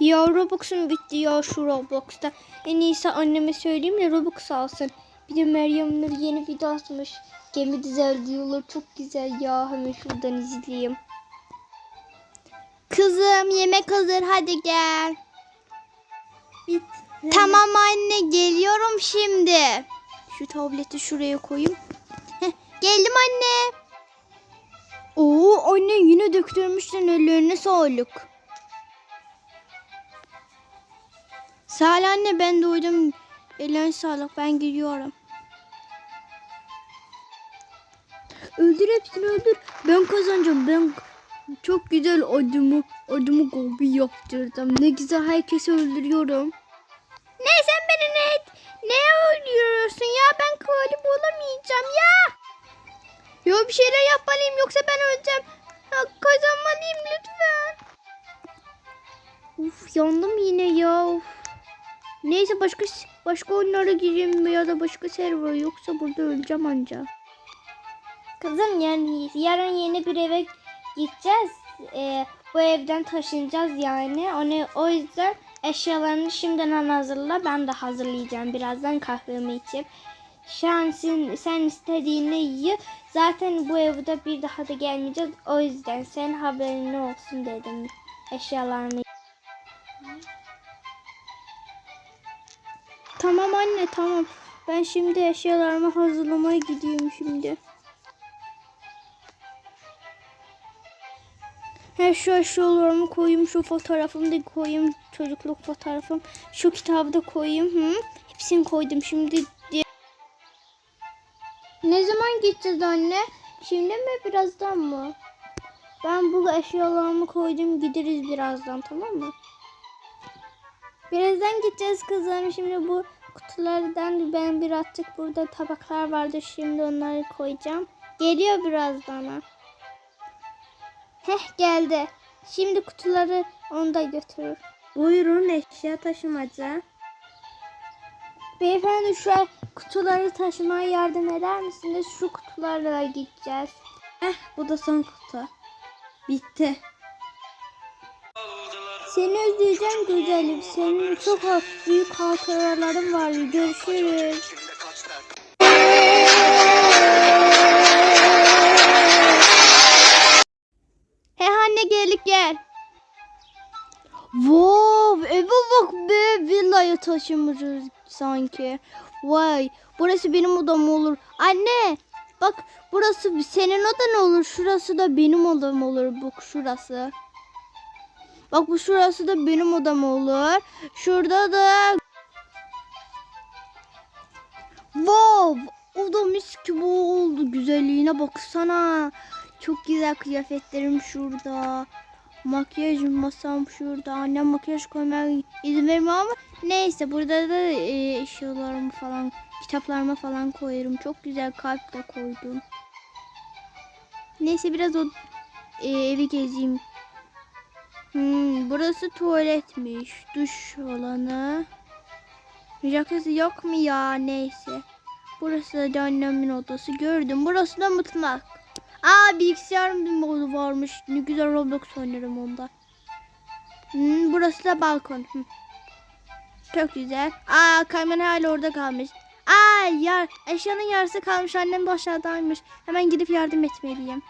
Ya Robux'um bitti ya şu Roblox'ta. En iyisi anneme söyleyeyim de Robux alsın. Bir de Meryem Nur yeni video atmış. Gemi güzel diyorlar. Çok güzel ya. Hemen şuradan izleyeyim. Kızım yemek hazır hadi gel. Bit. Tamam anne geliyorum şimdi. Şu tableti şuraya koyayım. Heh, geldim anne. Oo anne yine döktürmüşsün ellerine sağlık. Ol anne ben doydum. Ellerine sağlık ben gidiyorum. Öldür hepsini öldür. Ben kazanacağım. Ben çok güzel adımı adımı gobi yaptırdım. Ne güzel herkesi öldürüyorum. Ne sen beni ne ne öldürüyorsun ya? Ben galip olamayacağım ya. Yo bir şeyler yapmalıyım yoksa ben öleceğim. Ya, kazanmalıyım lütfen. Uf yandım yine ya. Uf. Neyse başka başka oyunlara gireyim ya da başka server yoksa burada öleceğim anca. Kızım yani yarın yeni bir eve gideceğiz. Ee, bu evden taşınacağız yani. Onu o yüzden eşyalarını şimdiden hazırla. Ben de hazırlayacağım birazdan kahvemi içip. Şansın sen istediğini ye. Zaten bu evde bir daha da gelmeyeceğiz. O yüzden sen haberin olsun dedim. Eşyalarını. Tamam anne tamam. Ben şimdi eşyalarımı hazırlamaya gidiyorum şimdi. He şu eşyalarımı koyayım, şu fotoğrafımı da koyayım, çocukluk fotoğrafım, şu kitabı da koyayım. Hı? Hepsini koydum şimdi. diye- Ne zaman gideceğiz anne? Şimdi mi birazdan mı? Ben bu eşyalarımı koydum gideriz birazdan tamam mı? Birazdan gideceğiz kızım. Şimdi bu kutulardan ben birazcık burada tabaklar vardı. Şimdi onları koyacağım. Geliyor birazdan. ha. Heh geldi. Şimdi kutuları onda götürür. Buyurun eşya taşımaca. Beyefendi şu kutuları taşımaya yardım eder misiniz? Şu kutularla gideceğiz. Eh bu da son kutu. Bitti. Seni özleyeceğim güzelim. Senin çok büyük hatıraların var. Görüşürüz. He anne gelip gel. Wow, eve bak be villaya taşımışız sanki. Vay, burası benim odam olur. Anne, bak burası senin odan olur. Şurası da benim odam olur. Bak şurası. Bak bu şurası da benim odam olur. Şurada da Wow! O da mis gibi oldu. Güzelliğine baksana. Çok güzel kıyafetlerim şurada. Makyaj masam şurada. Annem makyaj koymaya izin vermiyor ama neyse burada da e, eşyalarımı falan, kitaplarımı falan koyarım. Çok güzel kalp de koydum. Neyse biraz o e, evi gezeyim. Hmm, burası tuvaletmiş. Duş alanı. Jacuzzi yok mu ya? Neyse. Burası da annemin odası. Gördüm. Burası da mutfak. Aa bilgisayarım modu varmış. Ne güzel Roblox oynarım onda. Hmm, burası da balkon. Hı. Çok güzel. Aa kayman hala orada kalmış. Aa yar, eşyanın yarısı kalmış. Annem de aşağıdaymış. Hemen gidip yardım etmeliyim.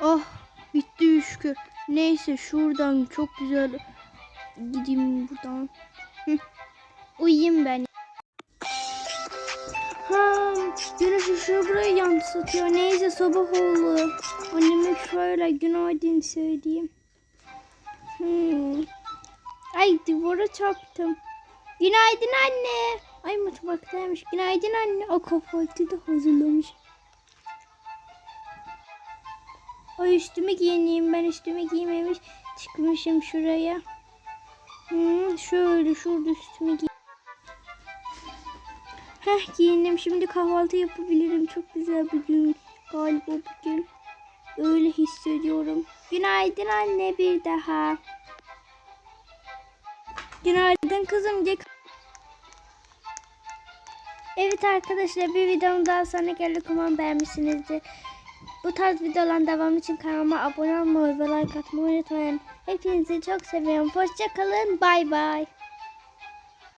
Oh şükür. Neyse şuradan çok güzel gideyim buradan. Uyuyayım ben. Ha, güneş ışığı buraya yansıtıyor. Neyse sabah oldu. Anneme şöyle günaydın söyleyeyim. Hmm. Ay duvara çarptım. Günaydın anne. Ay mutfaktaymış. Günaydın anne. O kahvaltı da hazırlamış. Ay üstümü giyineyim. Ben üstümü giymemiş. Çıkmışım şuraya. Hmm, şöyle şurada üstümü giy. Heh giyindim. Şimdi kahvaltı yapabilirim. Çok güzel bir gün. Galiba bugün. Öyle hissediyorum. Günaydın anne bir daha. Günaydın kızım. Gel. Evet arkadaşlar bir videom daha sonra geldik. Umarım beğenmişsinizdir. Bu tarz videoların devamı için kanalıma abone olmayı ve like atmayı unutmayın. Hepinizi çok seviyorum. Hoşça kalın. Bay bay.